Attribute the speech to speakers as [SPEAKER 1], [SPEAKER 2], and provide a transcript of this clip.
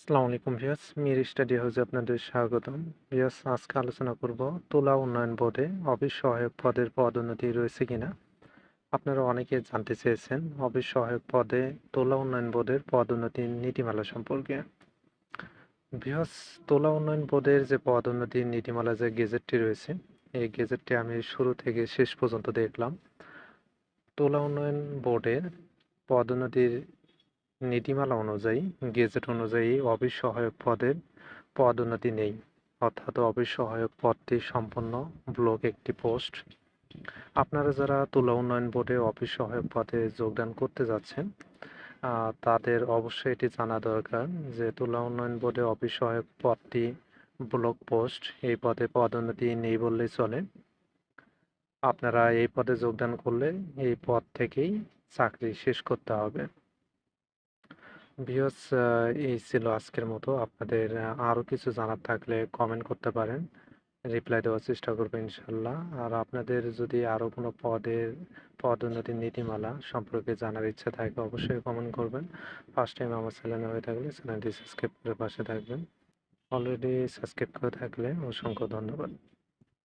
[SPEAKER 1] আসসালামু আলাইকুম viewers, Mir study হাউসে আপনাদের স্বাগতম। ভিউয়ার্স, আজকে আলোচনা করব তুলা উন্নয়ন বোর্ডে অফিস সহায়ক পদের পদোন্নতি রয়েছে কিনা। আপনারা অনেকে জানতে চেয়েছেন অফিস সহায়ক পদে তুলা উন্নয়ন বোর্ডের পদোন্নতির নীতিমালা সম্পর্কে। ভিউয়ার্স, তুলা উন্নয়ন বোর্ডের যে পদোন্নতির নীতিমালা যে গেজেটটি রয়েছে, এই গেজেটটি আমি শুরু থেকে শেষ পর্যন্ত দেখলাম। তুলা উন্নয়ন বোর্ডের পদোন্নতির নীতিমালা অনুযায়ী, গেজেট অনুযায়ী অফিস সহায়ক পদের পদোন্নতি নেই। অর্থাৎ অফিস সহায়ক পদটি সম্পূর্ণ ব্লক একটি পোস্ট। আপনারা যারা তুলা উন্নয়ন বোর্ডে অফিস সহায়ক পদে যোগদান করতে যাচ্ছেন তাদের অবশ্যই এটি জানা দরকার যে তুলা উন্নয়ন বোর্ডে অফিস সহায়ক পদটি ব্লক পোস্ট। এই পদে পদোন্নতি নেই বললেই চলে। আপনারা এই পদে যোগদান করলে এই পদ থেকেই চাকরি শেষ করতে হবে। ভিউয়ার্স এই ছিল আজকের মতো। আপনাদের আরও কিছু জানার থাকলে কমেন্ট করতে পারেন। রিপ্লাই দেওয়ার চেষ্টা করব ইনশাল্লাহ। আর আপনাদের যদি আরও কোনো পদের, পদোন্নতির নীতিমালা সম্পর্কে জানার ইচ্ছা থাকে, অবশ্যই কমেন্ট করবেন। ফার্স্ট টাইম আমার চ্যানেলে হয়ে থাকলে চ্যানেলটি সাবস্ক্রাইব করে পাশে থাকবেন। অলরেডি সাবস্ক্রাইব করে থাকলে অসংখ্য ধন্যবাদ।